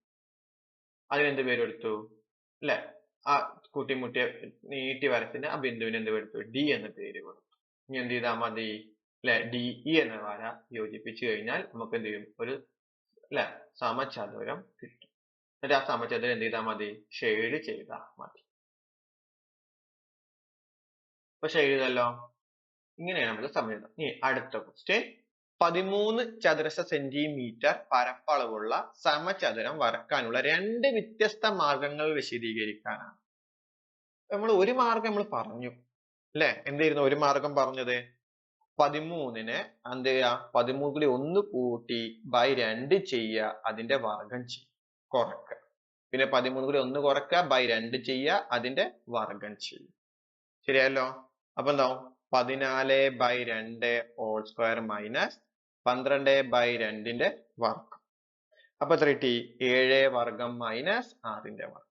അതിനെന്ത് പേര് കൊടുത്തു? അല്ലെ? ആ കൂട്ടിമുട്ടിയ നീട്ടി വരത്തിന് ആ ബിന്ദുവിന് എന്ത് കൊടുത്തു? ഡി എന്ന പേര് കൊടുത്തു. ഇനി എന്ത് ചെയ്താൽ മതി? അല്ലെ? ഡി ഇ എന്ന വര യോജിപ്പിച്ചു കഴിഞ്ഞാൽ നമുക്ക് എന്ത് ചെയ്യും? ഒരു അല്ലെ? സമചതുരം കിട്ടും. എന്നിട്ട് ആ സമചതുരം എന്ത് ചെയ്താൽ മതി ഷെയ്ഡ് ചെയ്താൽ മതി അപ്പൊ ഷെയ്ഡ് ചെയ്തല്ലോ ഇങ്ങനെയാണ് നമുക്ക് സമയം ഇനി അടുത്ത ക്വസ്റ്റ്യൻ പതിമൂന്ന് ചതുരശ്ര സെന്റിമീറ്റർ പരപ്പളവുള്ള സമചതുരം വരക്കാനുള്ള രണ്ട് വ്യത്യസ്ത മാർഗങ്ങൾ വിശദീകരിക്കാനാണ്. നമ്മൾ ഒരു മാർഗം നമ്മൾ പറഞ്ഞു. അല്ലെ? എന്തായിരുന്നു ഒരു മാർഗം പറഞ്ഞത്? പതിമൂന്നിന് എന്ത് ചെയ്യാ പതിമൂന്നിൽ ഒന്ന് കൂട്ടി ബൈ രണ്ട് ചെയ്യുക അതിന്റെ വർഗം ചെയ്യുക. കുറക്കുക. പിന്നെ പതിമൂന്ന് കൂടി ഒന്ന് കുറക്കുക ബൈ രണ്ട് ചെയ്യുക അതിന്റെ വർഗം ചെയ്യുക ശരിയല്ലോ അപ്പൊ എന്താവും പതിനാല് ബൈ രണ്ട് ഹോൾ സ്ക്വയർ മൈനസ് പന്ത്രണ്ട് ബൈ രണ്ടിന്റെ വർഗം അപ്പൊ എത്ര കിട്ടി? ഏഴ് വർഗം മൈനസ് ആറിന്റെ വർഗം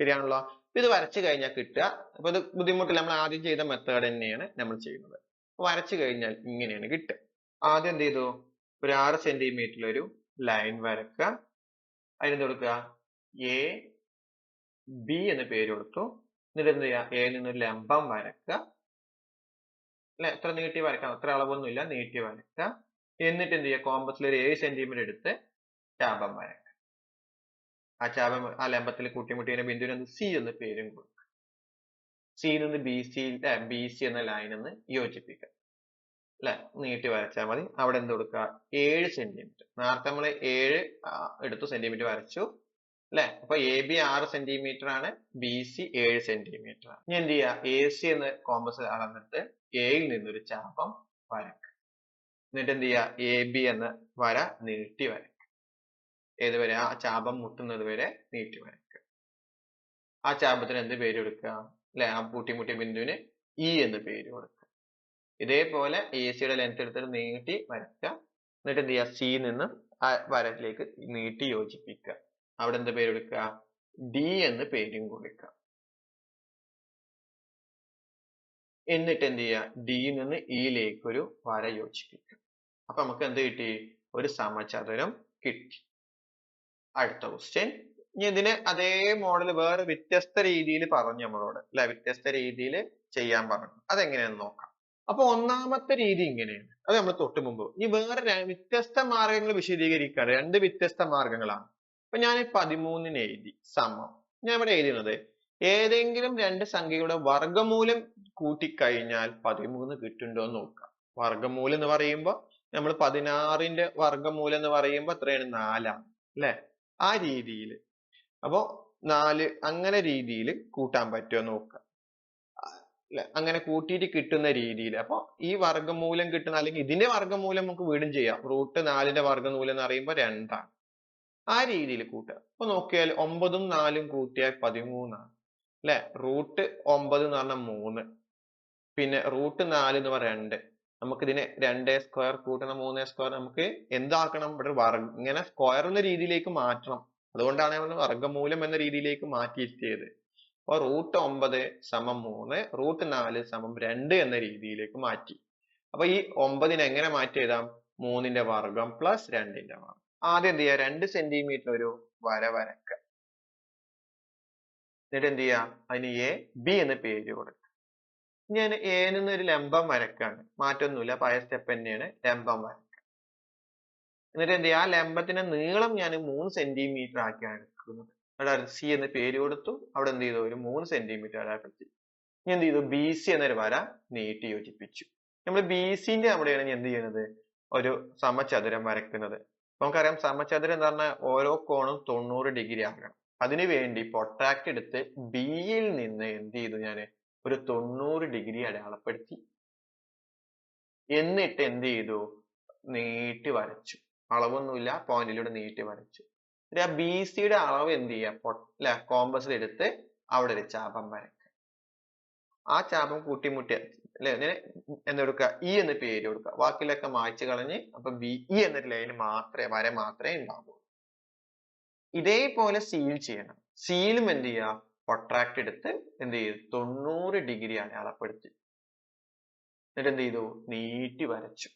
ശരിയാണല്ലോ? ഇത് വരച്ചു കഴിഞ്ഞാൽ കിട്ടുക. അപ്പൊ ഇത് ബുദ്ധിമുട്ടില്ല. നമ്മൾ ആദ്യം ചെയ്ത മെത്തേഡ് തന്നെയാണ് നമ്മൾ ചെയ്യുന്നത്. വരച്ചു കഴിഞ്ഞാൽ ഇങ്ങനെയാണ് കിട്ടുക. ആദ്യം എന്ത് ചെയ്തു? ഒരു ആറ് സെന്റിമീറ്ററിൽ ഒരു ലൈൻ വരക്കുക. അതിനെന്ത് കൊടുക്കുക? എ ബി എന്ന് പേര് കൊടുത്തു. എന്നിട്ട് എന്ത് ചെയ്യുക? എ നിന്ന് ലംബം വരക്കുക. അല്ലെ? എത്ര നീട്ടി വരക്കാം അത്ര അളവൊന്നുമില്ല. നീട്ടി വരക്കുക എന്നിട്ട് എന്ത് ചെയ്യുക? കോമ്പസിൽ ഒരു ഏഴ് സെന്റിമീറ്റർ എടുത്ത് ചാപം വരക്കുക ആ ചാപം ആ ലംബത്തിൽ കൂട്ടിമുട്ടിയ ബിന്ദുവിന് എന്ത്? സി എന്ന് പേരും കൊടുക്കുക. സി നിന്ന് ബി സി ബി സി എന്ന എന്ന് യോജിപ്പിക്കുക. അല്ലെ നീട്ടി വരച്ചാൽ മതി. അവിടെ എന്ത് കൊടുക്കുക? ഏഴ് സെന്റിമീറ്റർ നേരത്തെ നമ്മൾ ഏഴ് എടുത്തു സെന്റിമീറ്റർ വരച്ചു. അല്ലെ അപ്പൊ എ ബി ആറ് സെന്റിമീറ്റർ ആണ്. ബി സി ഏഴ് സെന്റിമീറ്റർ ആണ്. ഇനി എന്ത് ചെയ്യുക? എ സി എന്ന് കോമ്പസ് അളന്നിട്ട് എയിൽ നിന്നൊരു ചാപം വരക്കുക. എന്നിട്ട് എന്ത് ചെയ്യുക? എ ബി എന്ന വര നീട്ടി വരക്കുക. ഏതുവരെ ആ ചാപം മുട്ടുന്നത് വരെ നീട്ടി വരക്കുക. ആ ചാപത്തിന് എന്ത് പേര് കൊടുക്കുക? അല്ലെ ആ പൂട്ടിമുട്ടിയ ബിന്ദുവിന് ഇ എന്ന് പേര് കൊടുക്കുക. ഇതേപോലെ എ സിയുടെ ലെങ്ത് എടുത്തിട്ട് നീട്ടി വരക്കുക എന്നിട്ട് എന്ത് ചെയ്യുക? സി നിന്ന് ആ വരയിലേക്ക് നീട്ടി യോജിപ്പിക്കുക. അവിടെ എന്ത് പേര് കൊടുക്കുക ഡി എന്ന് പേരും കൊടുക്കുക എന്നിട്ട് എന്ത് ചെയ്യുക? ഡിയിൽ നിന്ന് ഇയിലേക്ക് ഒരു വര യോജിപ്പിക്കുക. അപ്പൊ നമുക്ക് എന്ത് കിട്ടി? ഒരു സമചതുരം കിട്ടി. അടുത്ത ക്വസ്റ്റ്യൻ ഇനി ഇതിന് അതേ മോഡൽ വേറെ വ്യത്യസ്ത രീതിയിൽ പറഞ്ഞു നമ്മളോട്. അല്ലെ? വ്യത്യസ്ത രീതിയിൽ ചെയ്യാൻ പറഞ്ഞു. അതെങ്ങനെയാന്ന് നോക്കാം. അപ്പൊ ഒന്നാമത്തെ രീതി ഇങ്ങനെയാണ്. അത് നമ്മൾ തൊട്ട് മുമ്പ്. ഇനി വേറെ വ്യത്യസ്ത മാർഗങ്ങൾ വിശദീകരിക്കുകയാണ് രണ്ട് വ്യത്യസ്ത മാർഗങ്ങളാണ്. അപ്പൊ ഞാൻ പതിമൂന്നിന് എഴുതി. സമം. ഞാൻ ഇവിടെ എഴുതുന്നത് ഏതെങ്കിലും രണ്ട് സംഖ്യയുടെ വർഗമൂലം കൂട്ടിക്കഴിഞ്ഞാൽ പതിമൂന്ന് കിട്ടുന്നുണ്ടോ എന്ന് നോക്കാം. വർഗമൂലം എന്ന് പറയുമ്പോൾ നമ്മൾ പതിനാറിന്റെ വർഗമൂലം എന്ന് പറയുമ്പോൾ എത്രയാണ്? നാലാണ്. അല്ലെ? ആ രീതിയിൽ അപ്പോ നാല് അങ്ങനെ രീതിയിൽ കൂട്ടാൻ പറ്റുമോ നോക്കാം. അല്ലെ അങ്ങനെ കൂട്ടിയിട്ട് കിട്ടുന്ന രീതിയിൽ. അപ്പൊ ഈ വർഗമൂലം കിട്ടുന്ന അല്ലെങ്കിൽ ഇതിന്റെ വർഗമൂലം നമുക്ക് വീണ്ടും ചെയ്യാം. റൂട്ട് നാലിന്റെ വർഗമൂലം എന്ന് പറയുമ്പോൾ രണ്ടാണ്. ആ രീതിയിൽ കൂട്ടുക. അപ്പൊ നോക്കിയാൽ ഒമ്പതും നാലും കൂട്ടിയാൽ പതിമൂന്നാണ്. അല്ലെ റൂട്ട് ഒമ്പത് എന്ന് പറഞ്ഞാൽ മൂന്ന്. പിന്നെ റൂട്ട് നാല് എന്ന് പറഞ്ഞാൽ രണ്ട്. നമുക്ക് ഇതിനെ രണ്ടേ സ്ക്വയർ കൂട്ടണം മൂന്നേ സ്ക്വയർ നമുക്ക് എന്താക്കണം? ഇവിടെ വർഗ ഇങ്ങനെ സ്ക്വയർ എന്ന രീതിയിലേക്ക് മാറ്റണം. അതുകൊണ്ടാണ് നമ്മൾ വർഗമൂലം എന്ന രീതിയിലേക്ക് മാറ്റിയിരുത്തിയത്. അപ്പൊ റൂട്ട് ഒമ്പത് സമം മൂന്ന് റൂട്ട് നാല് സമം രണ്ട് എന്ന രീതിയിലേക്ക് മാറ്റി. അപ്പൊ ഈ ഒമ്പതിനെ എങ്ങനെ മാറ്റി എഴുതാം? മൂന്നിന്റെ വർഗം പ്ലസ് രണ്ടിന്റെ വർഗം ആദ്യം എന്ത് ചെയ്യുക? രണ്ട് സെന്റിമീറ്റർ ഒരു വര വരക്കുക എന്നിട്ട് എന്ത് ചെയ്യുക? അതിന് എ ബി എന്ന് പേര് കൊടുക്കുക. ഞാൻ എ നിന്ന് ഒരു ലംബം വരക്കാണ് മാറ്റൊന്നുമില്ല. പഴയ സ്റ്റെപ്പ് തന്നെയാണ് ലംബം വരക്കുക എന്നിട്ട് എന്ത് ചെയ്യുക? ആ ലംബത്തിന്റെ നീളം ഞാൻ മൂന്ന് സെന്റിമീറ്റർ ആക്കിയാണ് എടുക്കുന്നത്. അവിടെ സി എന്ന് പേര് കൊടുത്തു. അവിടെ എന്ത് ചെയ്തു? ഒരു മൂന്ന് സെന്റിമീറ്റർ അടയാളപ്പെടുത്തി ഇനി എന്ത് ചെയ്തു? ബി സി എന്നൊരു വര നീട്ടി യോജിപ്പിച്ചു. നമ്മൾ ബി സിന്റെ അവിടെയാണ് ഇനി എന്ത് ചെയ്യുന്നത്? ഒരു സമചതുരം വരക്കുന്നത് നമുക്കറിയാം സമചതുരം എന്ന് പറഞ്ഞാൽ ഓരോ കോണും തൊണ്ണൂറ് ഡിഗ്രി ആകണം. അതിനു വേണ്ടി പൊട്ടാക്ട് എടുത്ത് ബിയിൽ നിന്ന് എന്ത് ചെയ്തു ഞാൻ ഒരു തൊണ്ണൂറ് ഡിഗ്രി അടയാളപ്പെടുത്തി. എന്നിട്ട് എന്ത് ചെയ്തു? നീട്ടി വരച്ചു. അളവൊന്നുമില്ല പോയിന്റിലൂടെ നീട്ടി വരച്ചു. ബി സിയുടെ അളവ് എന്ത് ചെയ്യുക അല്ലെ കോമ്പസിൽ എടുത്ത് അവിടെ ഒരു ചാപം വരക്കുക ആ ചാപം കൂട്ടിമുട്ടിയ അല്ലെ എന്താ കൊടുക്കുക? ഇ എന്ന് പേര് കൊടുക്കുക. വാക്കിലൊക്കെ മായ്ച്ചു കളഞ്ഞ് അപ്പൊ ബി ഇ എന്നൊരു ലൈൻ മാത്രമേ വര മാത്രമേ ഉണ്ടാവുള്ളൂ. ഇതേപോലെ സീൽ ചെയ്യണം. സീലും എന്ത് ചെയ്യുക? പ്രൊട്രാക്ട് എടുത്ത് എന്ത് ചെയ്തു? തൊണ്ണൂറ് ഡിഗ്രി അടയാളപ്പെടുത്തി. എന്നിട്ട് എന്ത് ചെയ്തു? നീട്ടി വരച്ചു.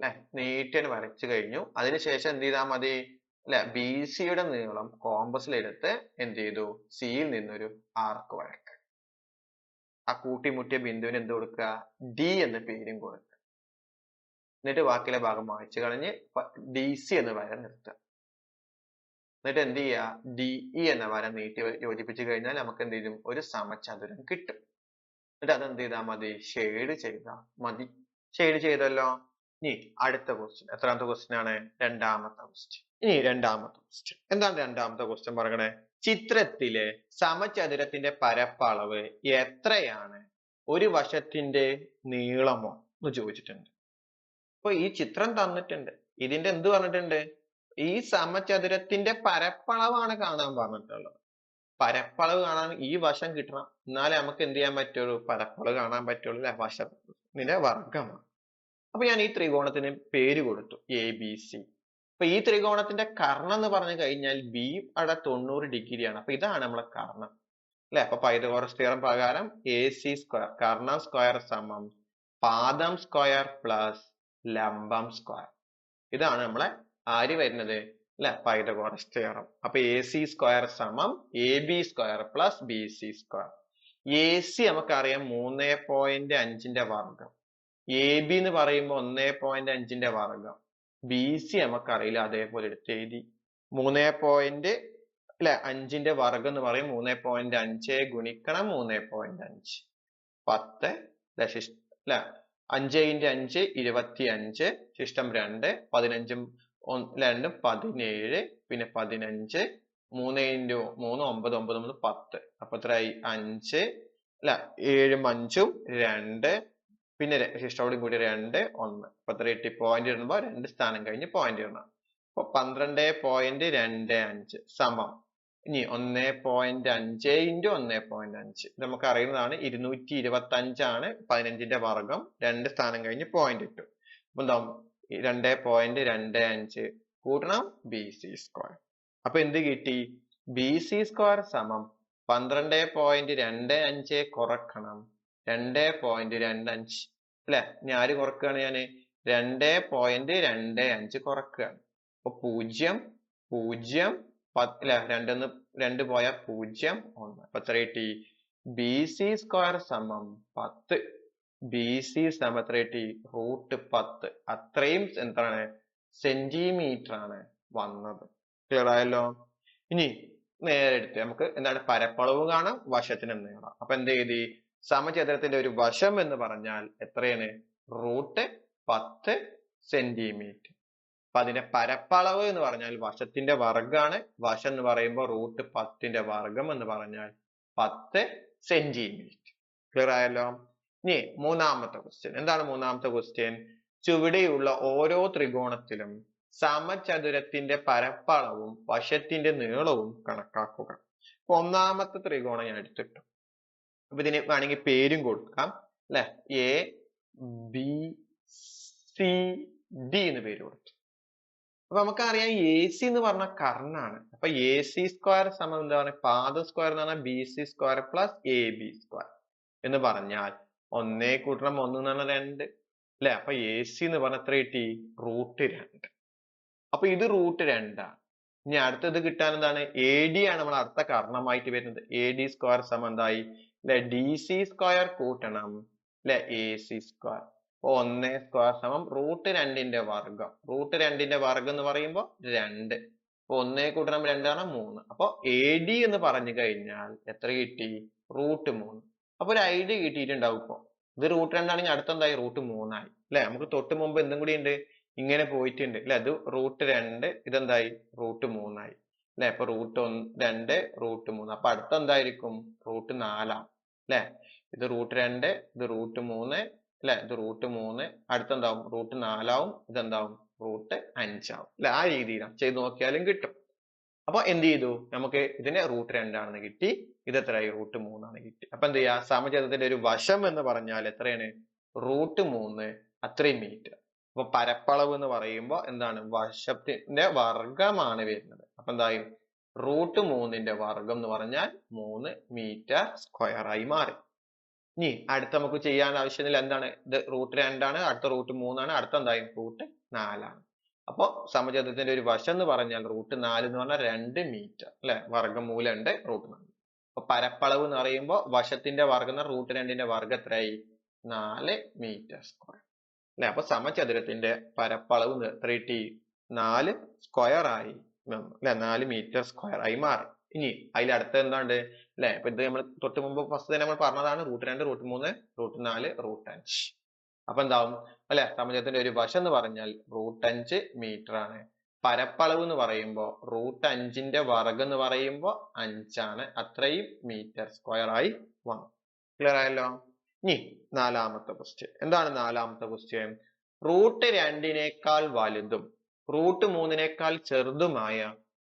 അല്ലെ നീട്ടി വരച്ചു കഴിഞ്ഞു. അതിനുശേഷം എന്ത് ചെയ്താൽ മതി? അല്ലെ? ബി സിയുടെ നീളം കോമ്പസിലെടുത്ത് എന്ത് ചെയ്തു സിയിൽ നിന്നൊരു ആർക്ക് വരക്കുക ആ കൂട്ടിമുട്ടിയ ബിന്ദുവിന് എന്ത് കൊടുക്കുക? ഡി എന്ന പേരും കൊടുക്കുക. എന്നിട്ട് ബാക്കിയുള്ള ഭാഗം മായ്ച്ചു കളഞ്ഞ് ഡി സി എന്ന വര നിർത്തുക. എന്നിട്ട് എന്ത് ചെയ്യുക? ഡി ഇ എന്ന വര നീട്ടി യോജിപ്പിച്ചു കഴിഞ്ഞാൽ നമുക്ക് എന്ത് ചെയ്യും? ഒരു സമചതുരം കിട്ടും. എന്നിട്ട് അത് എന്ത് ചെയ്താൽ മതി? ഷെയ്ഡ് ചെയ്താൽ മതി. ഷെയ്ഡ് ചെയ്തല്ലോ. ഇനി അടുത്ത ക്വസ്റ്റ്യൻ എത്രാമത്തെ ക്വസ്റ്റ്യൻ ആണ്? രണ്ടാമത്തെ ക്വസ്റ്റ്യൻ ഇനി രണ്ടാമത്തെ ക്വസ്റ്റ്യൻ എന്താണ് രണ്ടാമത്തെ ക്വസ്റ്റ്യൻ പറയണേ ചിത്രത്തിലെ സമചതുരത്തിന്റെ പരപ്പളവ് എത്രയാണ്? ഒരു വശത്തിന്റെ നീളമോ? എന്ന് ചോദിച്ചിട്ടുണ്ട്. അപ്പൊ ഈ ചിത്രം തന്നിട്ടുണ്ട്. ഇതിന്റെ എന്ത് പറഞ്ഞിട്ടുണ്ട്? ഈ സമചതുരത്തിന്റെ പരപ്പളവാണ് കാണാൻ പറഞ്ഞിട്ടുള്ളത്. പരപ്പളവ് കാണാൻ ഈ വശം കിട്ടണം. എന്നാലേ നമുക്ക് എന്ത് ചെയ്യാൻ പറ്റുള്ളൂ? പരപ്പളവ് കാണാൻ പറ്റുള്ളൂ അല്ലെ? വശത്തിന്റെ വർഗമാണ് അപ്പൊ ഞാൻ ഈ ത്രികോണത്തിന് പേര് കൊടുത്തു. എ ബി സി അപ്പൊ ഈ ത്രികോണത്തിന്റെ കർണം എന്ന് പറഞ്ഞു കഴിഞ്ഞാൽ ബി അവിടെ തൊണ്ണൂറ് ഡിഗ്രിയാണ്. അപ്പൊ ഇതാണ് നമ്മളെ കർണം. അല്ലെ? അപ്പൊ പൈതഗോറസ് തിയറം പ്രകാരം എ സി സ്ക്വയർ കർണം സ്ക്വയർ സമം പാദം സ്ക്വയർ പ്ലസ് ലംബം സ്ക്വയർ ഇതാണ് നമ്മളെ ആര് വരുന്നത്? അല്ലെ? പൈതഗോറസ് തിയറം അപ്പൊ എ സി സ്ക്വയർ സമം A B square plus B C square A C നമുക്കറിയാം മൂന്ന് പോയിന്റ് അഞ്ചിന്റെ വർഗം എ ബി എന്ന് പറയുമ്പോൾ ഒന്നേ പോയിന്റ് അഞ്ചിന്റെ വർഗം ബി സി നമുക്കറിയില്ല അതേപോലെ എടുത്ത് എഴുതി. മൂന്നേ പോയിന്റ് അല്ലെ അഞ്ചിന്റെ വർഗം എന്ന് പറയും. മൂന്നേ പോയിന്റ് അഞ്ച് ഗുണിക്കണം മൂന്നേ പോയിന്റ് അഞ്ച്. പത്ത് അല്ലെ അഞ്ച് ഇന്റു അഞ്ച് ഇരുപത്തി അഞ്ച് ശിഷ്ടം രണ്ട് പതിനഞ്ചും രണ്ടും പതിനേഴ് പിന്നെ പതിനഞ്ച്. മൂന്ന് ഇന്റു മൂന്ന് ഒമ്പത് ഒമ്പത് ഒമ്പത് പത്ത്. അപ്പൊ എത്രയായി? അഞ്ച്. അല്ല ഏഴും അഞ്ചും രണ്ട്. പിന്നെ ശിഷ്ടോടും കൂടി രണ്ട് ഒന്ന്. അപ്പൊ ത്രീട്ടി പോയിന്റ് ഇടുമ്പോ രണ്ട് സ്ഥാനം കഴിഞ്ഞ് പോയിന്റ് ഇടണം. അപ്പൊ പന്ത്രണ്ട് പോയിന്റ് രണ്ട് അഞ്ച് സമം. ഇനി ഒന്ന് പോയിന്റ് അഞ്ച് ഇന്റു ഒന്ന് പോയിന്റ് അഞ്ച്. നമുക്ക് അറിയുന്നതാണ് ഇരുന്നൂറ്റി ഇരുപത്തി അഞ്ചാണ് പതിനഞ്ചിന്റെ വർഗം. രണ്ട് സ്ഥാനം കഴിഞ്ഞ് പോയിന്റ് ഇട്ടു. അപ്പൊ എന്താ രണ്ട് പോയിന്റ് രണ്ട് അഞ്ച് കൂട്ടണം ബി സി സ്ക്വയർ അപ്പൊ എന്ത് കിട്ടി? ബി സി സ്ക്വയർ സമം പന്ത്രണ്ട് പോയിന്റ് രണ്ട് അഞ്ച് കുറക്കണം. രണ്ട് പോയിന്റ് രണ്ട് അഞ്ച്. അല്ലെ? ഇനി ആര് കുറക്കുകയാണ് ഞാൻ? രണ്ട് പോയിന്റ് രണ്ട് അഞ്ച് കുറക്കുകയാണ് അപ്പൊ പൂജ്യം പൂജ്യം പത്ത് അല്ലെ? രണ്ടെന്ന് രണ്ട് പോയാൽ പൂജ്യം ഒന്ന്. അപ്പൊ എത്ര കിട്ടി? ബി സി സ്ക്വയർ സമം പത്ത്. ബി സി സമം എത്ര കിട്ടി? റൂട്ട് പത്ത്. അത്രയും എന്താണ്? സെന്റിമീറ്റർ ആണ് വന്നത്. ക്ലിയർ ആയല്ലോ? ഇനി നേരെ എടുത്ത് നമുക്ക് എന്താണ്? പരപ്പളവ് കാണാം വശത്തിന് നീളം അപ്പൊ എന്ത് ചെയ്തി സമചതുരത്തിന്റെ ഒരു വശം എന്ന് പറഞ്ഞാൽ എത്രയാണ്? റൂട്ട് പത്ത് സെന്റിമീറ്റർ. അപ്പൊ അതിന്റെ പരപ്പളവ് എന്ന് പറഞ്ഞാൽ വശത്തിന്റെ വർഗാണ് വശം എന്ന് പറയുമ്പോൾ റൂട്ട് പത്തിന്റെ വർഗം എന്ന് പറഞ്ഞാൽ പത്ത് സെന്റിമീറ്റർ. ക്ലിയർ ആയല്ലോ? ഇനി മൂന്നാമത്തെ ക്വസ്റ്റ്യൻ എന്താണ് മൂന്നാമത്തെ ക്വസ്റ്റ്യൻ ചുവടെയുള്ള ഓരോ ത്രികോണത്തിലും സമചതുരത്തിന്റെ പരപ്പളവും വശത്തിന്റെ നീളവും കണക്കാക്കുക. ഒന്നാമത്തെ ത്രികോണം ഞാൻ എടുത്തിട്ടു. അപ്പൊ ഇതിന് വേണമെങ്കിൽ പേരും കൊടുക്കാം അല്ലെ? എ ബി സി ഡി എന്ന് പേര് കൊടുത്തു അപ്പൊ നമുക്കറിയാം എ സി എന്ന് പറഞ്ഞ കർണാണ് അപ്പൊ എ സി സ്ക്വയർ സമം പറയുക? പാദ സ്ക്വയർ എന്ന് പറഞ്ഞാൽ B C square plus A B square എന്ന് പറഞ്ഞാൽ ഒന്നേ കൂട്ടണം ഒന്ന് എന്ന് പറഞ്ഞാൽ രണ്ട് അല്ലെ? അപ്പൊ എ സി എന്ന് പറഞ്ഞ എത്ര കിട്ടി? റൂട്ട് രണ്ട്. അപ്പൊ ഇത് റൂട്ട് രണ്ടാണ്. ഇനി അടുത്തത് കിട്ടാൻ എന്താണ്? എ ഡി ആണ് നമ്മൾ അടുത്ത കർണമായിട്ട് വരുന്നത്. എ ഡി സ്ക്വയർ സമം എന്തായി? അല്ലെ ഡി സി സ്ക്വയർ കൂട്ടണം. അല്ലെ എ സി സ്ക്വയർ അപ്പൊ ഒന്ന് സ്ക്വയർ സമം റൂട്ട് രണ്ടിന്റെ വർഗം റൂട്ട് രണ്ടിന്റെ വർഗം എന്ന് പറയുമ്പോൾ രണ്ട്. അപ്പൊ ഒന്നേ കൂട്ടണം രണ്ടാണ് മൂന്ന്. അപ്പൊ എ ഡി എന്ന് പറഞ്ഞു കഴിഞ്ഞാൽ എത്ര കിട്ടി? റൂട്ട് മൂന്ന്. അപ്പൊ ഒരു ഐഡിയ കിട്ടിയിട്ടുണ്ടാവും ഇപ്പൊ. ഇത് റൂട്ട് രണ്ടാണെങ്കിൽ അടുത്തെന്തായി? റൂട്ട് മൂന്നായി. അല്ലെ നമുക്ക് തൊട്ട് മുമ്പ് എന്തും കൂടി ഉണ്ട്? ഇങ്ങനെ പോയിട്ടുണ്ട്. അല്ലെ അത് റൂട്ട് രണ്ട് ഇതെന്തായി? റൂട്ട് മൂന്നായി. അല്ലെ അപ്പൊ റൂട്ട് ഒന്ന് രണ്ട് റൂട്ട് മൂന്ന്. അപ്പൊ അടുത്ത എന്തായിരിക്കും? റൂട്ട് നാലാം അല്ലെ ഇത് റൂട്ട് രണ്ട് ഇത് റൂട്ട് മൂന്ന് അല്ലെ ഇത് റൂട്ട് മൂന്ന്. അടുത്തെന്താവും? റൂട്ട് നാലാവും. ഇതെന്താവും? റൂട്ട് അഞ്ചാവും. അല്ലെ ആ രീതിയിലാണ് ചെയ്ത് നോക്കിയാലും കിട്ടും. അപ്പൊ എന്ത് ചെയ്തു? നമുക്ക് ഇതിനെ റൂട്ട് രണ്ടാണെന്ന് കിട്ടി. ഇത് എത്രയായി? റൂട്ട് മൂന്നാണ് കിട്ടി. അപ്പൊ എന്ത് ചെയ്യാ? സമചതുരത്തിന്റെ ഒരു വശം എന്ന് പറഞ്ഞാൽ എത്രയാണ്? റൂട്ട് മൂന്ന്. അത്രയും മീറ്റർ അപ്പൊ പരപ്പളവ് എന്ന് പറയുമ്പോൾ എന്താണ്? വശത്തിന്റെ വർഗമാണ് വരുന്നത്. അപ്പൊ എന്തായി? റൂട്ട് മൂന്നിന്റെ വർഗം എന്ന് പറഞ്ഞാൽ മൂന്ന് മീറ്റർ സ്ക്വയർ ആയി മാറി. ഇനി അടുത്ത നമുക്ക് ചെയ്യാൻ ആവശ്യമില്ല എന്താണ്? ഇത് റൂട്ട് രണ്ടാണ് അടുത്ത റൂട്ട് മൂന്നാണ് അടുത്ത എന്തായി? റൂട്ട് നാലാണ്. അപ്പോൾ സമചതുരത്തിന്റെ ഒരു വശം എന്ന് പറഞ്ഞാൽ റൂട്ട് നാല് എന്ന് പറഞ്ഞാൽ രണ്ട് മീറ്റർ അല്ലെ? വർഗമൂലം ഉണ്ട് റൂട്ട് നാല്. അപ്പൊ പരപ്പളവ് എന്ന് പറയുമ്പോൾ വശത്തിന്റെ വർഗം റൂട്ട് രണ്ടിന്റെ വർഗം എത്രയായി? നാല് മീറ്റർ സ്ക്വയർ. അല്ലെ? അപ്പൊ സമചതുരത്തിന്റെ പരപ്പളവ് ത്രീ ടി നാല് സ്ക്വയർ ആയി അല്ലെ? നാല് മീറ്റർ സ്ക്വയർ ആയി മാറി. ഇനി അതിൽ അടുത്ത എന്താണ്ട്? അല്ലെ? ഇപ്പൊ ഇത് നമ്മൾ തൊട്ട് മുമ്പ് ഫസ്റ്റ് തന്നെ നമ്മൾ പറഞ്ഞതാണ് റൂട്ട് രണ്ട് റൂട്ട് മൂന്ന് റൂട്ട് നാല് റൂട്ട് അഞ്ച്. അപ്പൊ എന്താവും? അല്ലെ? സമചതുരത്തിന്റെ ഒരു വശം എന്ന് പറഞ്ഞാൽ റൂട്ട് അഞ്ച് മീറ്റർ ആണ്. പരപ്പളവ് എന്ന് പറയുമ്പോൾ റൂട്ട് അഞ്ചിന്റെ വർഗം എന്ന് പറയുമ്പോൾ അഞ്ചാണ്. അത്രയും മീറ്റർ സ്ക്വയർ ആയി വന്നു. ക്ലിയർ ആയല്ലോ? ഇനി നാലാമത്തെ ക്വസ്റ്റ്യൻ എന്താണ് നാലാമത്തെ ക്വസ്റ്റ്യൻ റൂട്ട് രണ്ടിനേക്കാൾ വലുതും റൂട്ട് മൂന്നിനേക്കാൾ ചെറുതുമായ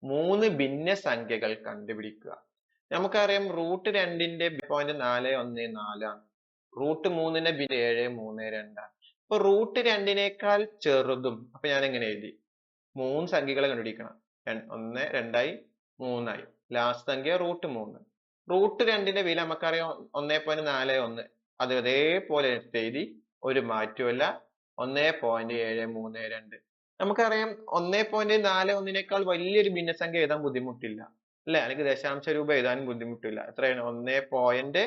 മൂന്ന് ഭിന്ന സംഖ്യകൾ കണ്ടുപിടിക്കുക. നമുക്കറിയാം റൂട്ട് രണ്ടിന്റെ പോയിന്റ് നാല് ഒന്ന് നാലാണ് റൂട്ട് മൂന്നിന്റെ ബി ഏഴ് മൂന്ന് രണ്ടാണ് അപ്പൊ റൂട്ട് രണ്ടിനേക്കാൾ ചെറുതും അപ്പൊ ഞാൻ എങ്ങനെ എഴുതി? മൂന്ന് സംഖ്യകളെ കണ്ടുപിടിക്കണം. ഒന്ന് രണ്ടായി മൂന്നായി. ലാസ്റ്റ് സംഖ്യ റൂട്ട് മൂന്ന്. റൂട്ട് രണ്ടിന്റെ വില നമുക്കറിയാം ഒന്നേ പോയിന്റ് നാല് ഒന്ന്. അത് എടുത്ത് എഴുതി ഒരു മാറ്റവുമില്ല. ഒന്നേ പോയിന്റ് ഏഴ് മൂന്ന് രണ്ട്. നമുക്കറിയാം ഒന്നേ പോയിന്റ് നാല് ഒന്നിനേക്കാൾ വലിയൊരു ഭിന്നസംഖ്യ എഴുതാൻ ബുദ്ധിമുട്ടില്ല. അല്ലെ? അല്ലെങ്കിൽ ദശാംശ രൂപ എഴുതാനും ബുദ്ധിമുട്ടില്ല. എത്രയാണ്? ഒന്നേ പോയിന്റ്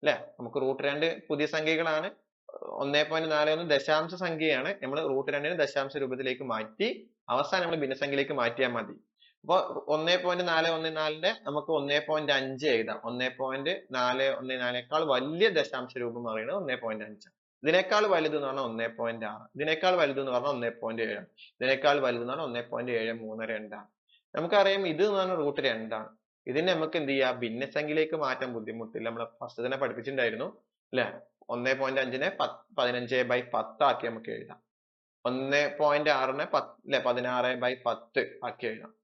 അല്ലെ? നമുക്ക് റൂട്ട് രണ്ട് പുതിയ സംഖ്യകളാണ്. ഒന്നേ പോയിന്റ് നാല് ഒന്ന് ദശാംശ സംഖ്യയാണ്. നമ്മൾ റൂട്ട് രണ്ടിന് ദശാംശ രൂപത്തിലേക്ക് മാറ്റി അവസാനം നമ്മൾ ഭിന്നസംഖ്യയിലേക്ക് മാറ്റിയാൽ മതി. അപ്പൊ ഒന്നേ പോയിന്റ് നാല് ഒന്ന് നാലിന്റെ നമുക്ക് ഒന്നേ പോയിന്റ് അഞ്ച് എഴുതാം. ഒന്നേ പോയിന്റ് നാല് ഒന്ന് നാലേക്കാൾ വലിയ ദശാംശ രൂപം എന്ന് പറയുന്നത് ഒന്നേ പോയിന്റ് അഞ്ച് ഇതിനേക്കാൾ വലുത് എന്ന് പറഞ്ഞാൽ ഒന്നേ പോയിന്റ് ആറ്. ഇതിനേക്കാൾ വലുത് എന്ന് പറഞ്ഞാൽ ഒന്നേ പോയിന്റ് ഏഴ് ഇതിനേക്കാൾ വലുത് എന്ന് പറഞ്ഞാൽ ഒന്നേ പോയിന്റ് ഏഴ് മൂന്ന് രണ്ടാണ്. നമുക്കറിയാം ഇത് എന്ന് പറഞ്ഞാൽ റൂട്ട് രണ്ടാണ്. ഇതിനെ നമുക്ക് എന്ത് ചെയ്യാം? ഭിന്നസംഖ്യയിലേക്ക് മാറ്റാൻ ബുദ്ധിമുട്ടില്ല. നമ്മൾ ഫസ്റ്റ് തന്നെ പഠിപ്പിച്ചിട്ടുണ്ടായിരുന്നു അല്ലെ? ഒന്നേ പോയിന്റ് അഞ്ചിനെ പതിനഞ്ച് ബൈ പത്ത് ആക്കി നമുക്ക് എഴുതാം. ഒന്ന് പോയിന്റ് ആറിനെ പത്ത് അല്ലെ? പതിനാറ് ബൈ പത്ത് ആക്കി എഴുതാം.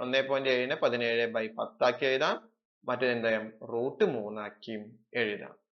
ഒന്നേ പോയിന്റ് ഏഴിനെ പതിനേഴ് ബൈ പത്താക്കി എഴുതാം. മറ്റേത് എന്താ റൂട്ട് മൂന്നാക്കിയും എഴുതാം.